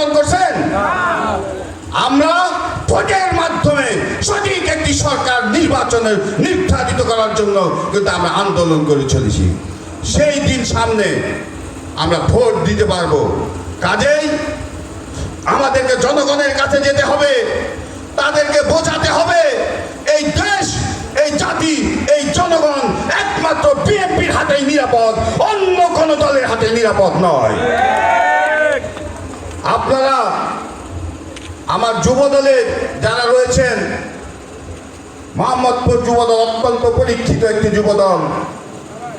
আন্দোলন করছেন? আমরা ভোটের মাধ্যমে সঠিক একটি সরকার নির্বাচনের নির্ধারিত করার জন্য কিন্তু আমরা আন্দোলন করে চলেছি। সেই দিন সামনে আমরা ভোট দিতে পারব। কাজেই আমাদেরকে জনগণের কাছে যেতে হবে, তাদেরকে বোঝাতে হবে, এই দেশ, এই জাতি, এই জনগণ একমাত্র বিএনপির হাতেই নিরাপদ, অন্য কোনো দলের হাতে নিরাপদ নয়। আপনারা আমার যুব দলের যারা রয়েছেন, মোহাম্মদপুর যুবদল অত্যন্ত পরীক্ষিত একটি যুবদল।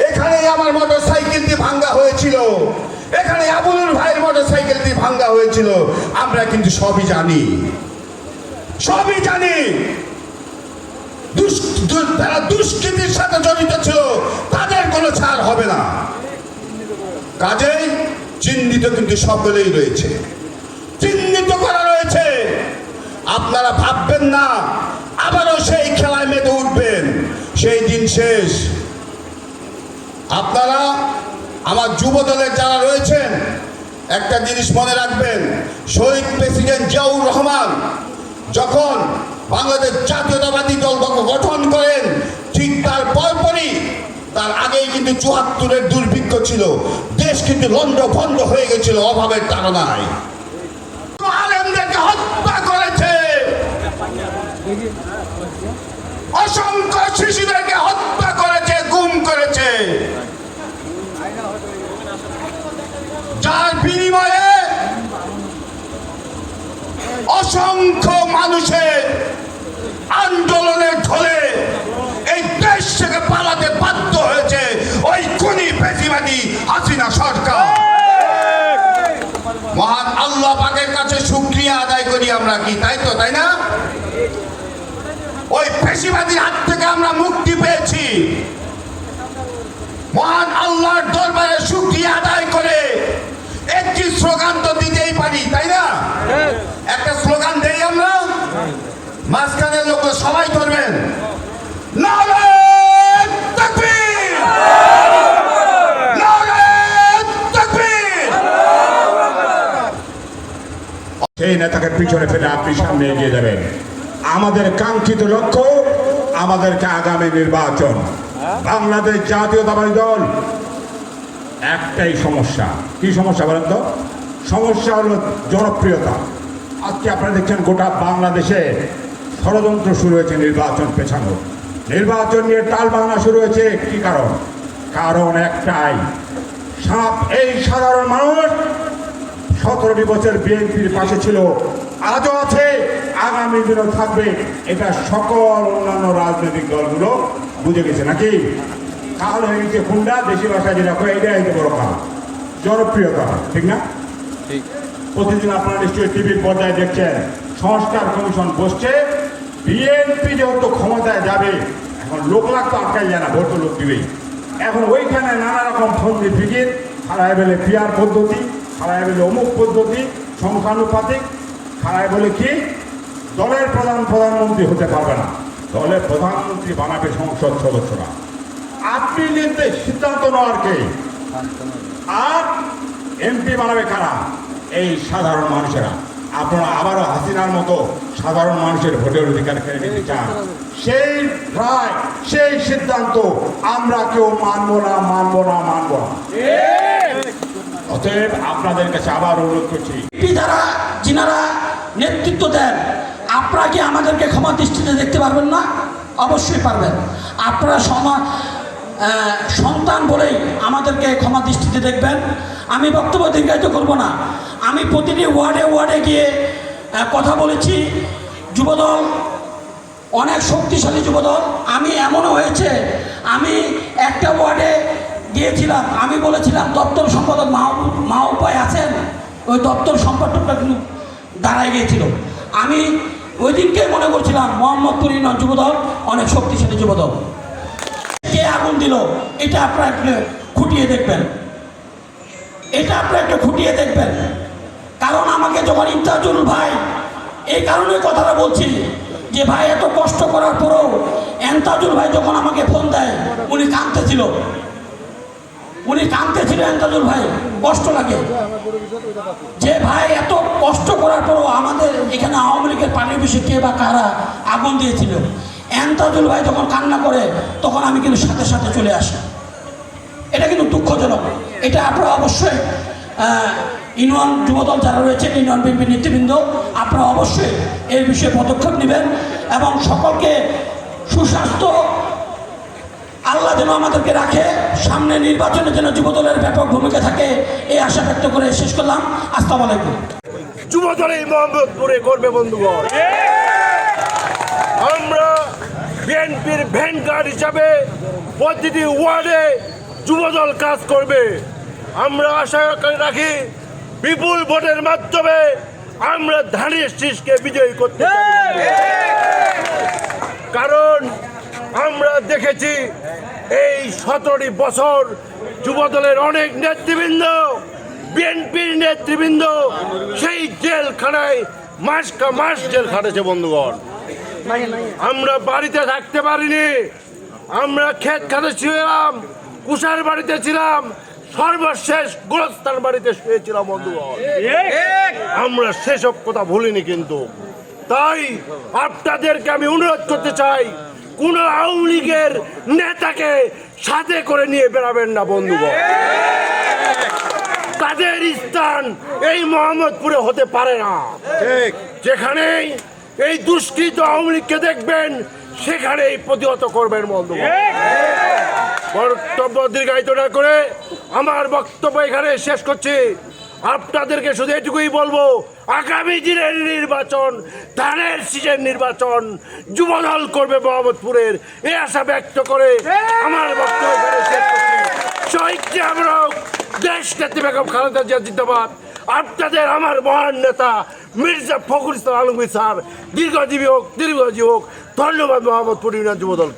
এখানেই আমার মোটর সাইকেলটি ভাঙ্গা হয়েছিল। এখানে আবুলুর ভাইয়ের মোটর সাইকেলটি ভাঙ্গা হয়েছিল। আমরা কিন্তু সবই জানি। সবই জানি। যারা দুষ্কৃতির সাথে জড়িত ছিল, তাদের কোনো ছাড় হবে না। কাজেই চিহ্নিত কিন্তু সকলেই রয়েছে। চিহ্নিত করা রয়েছে। আপনারা ভাববেন না, আবারও সেই খেলায় মেতে উঠবেন। সেই দিন শেষ। আপনারা, আমার যুব দলের যারা রয়েছেন, একটা জিনিস মনে রাখবেন। শহীদ প্রেসিডেন্ট জিয়াউর রহমান যখন বাংলাদেশ জাতীয়তাবাদী চুয়াত্তরের দুর্ভিক্ষ ছিল। দেশ কিন্তু লন্ড ভন্ড হয়ে গেছিল, অভাবের তাড়নায় হত্যা করেছে। অসংখ্য শিশুদেরকে হত্যা করেছে, গুম করেছে। যার বিনিময়ে অসংখ্য মানুষের আন্দোলনের ঢলে এই দেশ থেকে পালাতে বাধ্য হাসিনা সরকার। মহান আল্লাহ পাকের কাছে শুক্রিয়া আদায় করি আমরা কি তাই তো তাই না? ওই পেশিবাদীর হাত থেকে আমরা মুক্তি পেয়েছি। মহান আল্লাহর দরবারে শুক্রিয়া আদায় করে একটি স্লোগান তো দিতেই পারি তাই না? একটা স্লোগান দেই আমরা? মাঝখানের লোক সবাই ধরবেন। সেই নেতাকে পিছনে ফেলে আপনি সামনে এগিয়ে যাবেন। আমাদের কাঙ্ক্ষিত লক্ষ্য, আমাদেরকে আগামী নির্বাচন। বাংলাদেশ জাতীয়তাবাদী দল। একটাই সমস্যা। কি সমস্যা বলেন তো? সমস্যা হলো জনপ্রিয়তা। আজকে আপনারা দেখছেন গোটা বাংলাদেশে ষড়যন্ত্র শুরু হয়েছে নির্বাচন পেছানো নির্বাচন নিয়ে টাল বাংলা শুরু হয়েছে। কি কারণ? কারণ একটাই। সাপ, এই সাধারণ মানুষ সতেরোটি বছর বিএনপির পাশে ছিল আজও আছে আগামী দিনও থাকবে। এটা সকল অন্যান্য রাজনৈতিক দলগুলো বুঝে গেছে নাকি? কাল হয়ে গেছে খুন্ডা দেশি ভাষা যেটা কয় এটাই হইতে বড় কাল জনপ্রিয়তা ঠিক না? প্রতিদিন আপনারা নিশ্চয়ই টিভির পর্দায় দেখছেন সংস্কার কমিশন বসছে। বিএনপি যেহেতু ক্ষমতায় যাবে এখন লোক লাখ তো আটকাই যায় না ভোট লোক দিবেই। এখন ওইখানে নানা রকম ফন্দি ফিকির খাড়ায় বলে পিয়ার পদ্ধতি। খাড়ায় বলে অমুক পদ্ধতি, সংখ্যানুপাতিক খাড়ায় বলে কি? দলের প্রধান প্রধানমন্ত্রী হতে পারবে না। দলের প্রধানমন্ত্রী বানাবে সংসদ সদস্যরা। আপনি নির্দেশ, সিদ্ধান্ত নেওয়ার কে? আর এমপি বানাবে কারা? এই সাধারণ মানুষেরা। আপনারা আবারও হাসিনার মতো সাধারণ মানুষের ভোটের অধিকার কেড়ে নিতে চান। সেই রায়, সেই সিদ্ধান্ত আমরা কেউ মানবো না মানবো না মানবো না। অতএব আপনাদের কাছে আবার অনুরোধ করছি। যারা, যিনারা নেতৃত্ব দেন, আপনারা কি আমাদেরকে ক্ষমা দৃষ্টিতে দেখতে পারবেন না? অবশ্যই পারবেন। আপনারা সমা সন্তান বলেই আমাদেরকে ক্ষমা দৃষ্টিতে দেখবেন। আমি বক্তব্য দীর্ঘায়িত করব না। আমি প্রতিটি ওয়ার্ডে ওয়ার্ডে গিয়ে কথা বলেছি। যুবদল, অনেক শক্তিশালী যুবদল। আমি এমনও হয়েছে, আমি একটা ওয়ার্ডে গিয়েছিলাম, আমি বলেছিলাম, দপ্তর ওই দপ্তর সম্পাদকটা কিন্তু দাঁড়ায় গিয়েছিল। আমি ওই দিনকে মনে করছিলাম মোহাম্মদপুর ইউনিয়ন যুবদল, অনেক শক্তিশালী যুবদল। কে আগুন দিল, এটা আপনারা একটু খুঁটিয়ে দেখবেন। এটা আপনারা একটু খুঁটিয়ে দেখবেন। কারণ আমাকে যখন ইমতাজুল ভাই, এই কারণে কথাটা বলছি যে ভাই, এত কষ্ট করার পরেও এন্তাজুল ভাই যখন আমাকে ফোন দেয়, উনি কাঁদতেছিল। উনি কাঁদতেছিল এন্তাজুল ভাই, কষ্ট লাগে। যে ভাই এত কষ্ট অফিসে কে বা কারা আগুন দিয়েছিল। এন্তাজুল ভাই যখন কান্না করে, তখন আমি কিন্তু সাথে সাথে চলে আসি। এটা কিন্তু দুঃখজনক। এটা আপনারা অবশ্যই ইউনিয়ন যুবদল যারা রয়েছেন, ইউনিয়ন বিএনপি নেতৃবৃন্দ, আপনারা অবশ্যই এই বিষয়ে পদক্ষেপ নেবেন এবং সকলকে সুস্বাস্থ্য আল্লাহ যেন আমাদেরকে রাখে। সামনে নির্বাচনে যেন যুবদলের ব্যাপক ভূমিকা থাকে, এই আশা ব্যক্ত করে শেষ করলাম। আসসালামু আলাইকুম। যুবদল এই মোহাম্মদপুরে করবে বন্ধুগণ। আমরা বিএনপির ভ্যানগার্ড হিসাবে প্রতিটি ওয়ার্ডে যুবদল কাজ করবে। আমরা আশা করে রাখি, বিপুল ভোটের মাধ্যমে আমরা ধানের শীষকে বিজয়ী করতে কারণ আমরা দেখেছি এই সতেরোটি বছর যুবদলের অনেক নেতৃবৃন্দ, বিএনপির নেতৃবৃন্দ, সেই জেলখানায় মাস কা মাস জেল খাটেছে বন্ধুগণ। আমরা বাড়িতে থাকতে পারিনি, আমরা ক্ষেত খাতে ছিলাম কুষার বাড়িতে ছিলাম, সর্বশেষ গোরস্থান বাড়িতে শুয়েছিলাম বন্ধুগণ। আমরা সেসব কথা ভুলিনি কিন্তু। তাই আপনাদেরকে আমি অনুরোধ করতে চাই কোন আওয়ামী লীগের নেতাকে সাথে করে নিয়ে বেড়াবেন না বন্ধুগণ। তাদের স্থান এই মোহাম্মদপুরে হতে পারে না। যেখানেই এই দুষ্কৃত আওয়ামী লীগকে দেখবেন সেখানেই প্রতিহত করবেন বন্ধুগণ। বক্তব্য দীর্ঘায়িত না করে আমার বক্তব্য এখানে শেষ করছি। আপনাদেরকে শুধু এটুকুই বলব, আগামী দিনের নির্বাচন, ধানের সিজন নির্বাচন যুবদল করবে মোহাম্মদপুরের। এ আশা ব্যক্ত করে আমার বক্তব্য শহীদ জামরক দেশ নেত্রী বেগম খালেদা জিয়া জিন্দাবাদ। আপনাদের আমার মহান নেতা মির্জা ফখরুল ইসলাম আলমগীর স্যার, দীর্ঘজীবী হোক দীর্ঘজীবী হোক, ধন্যবাদ মোহাম্মদপুর ইউনিয়ন যুবদল।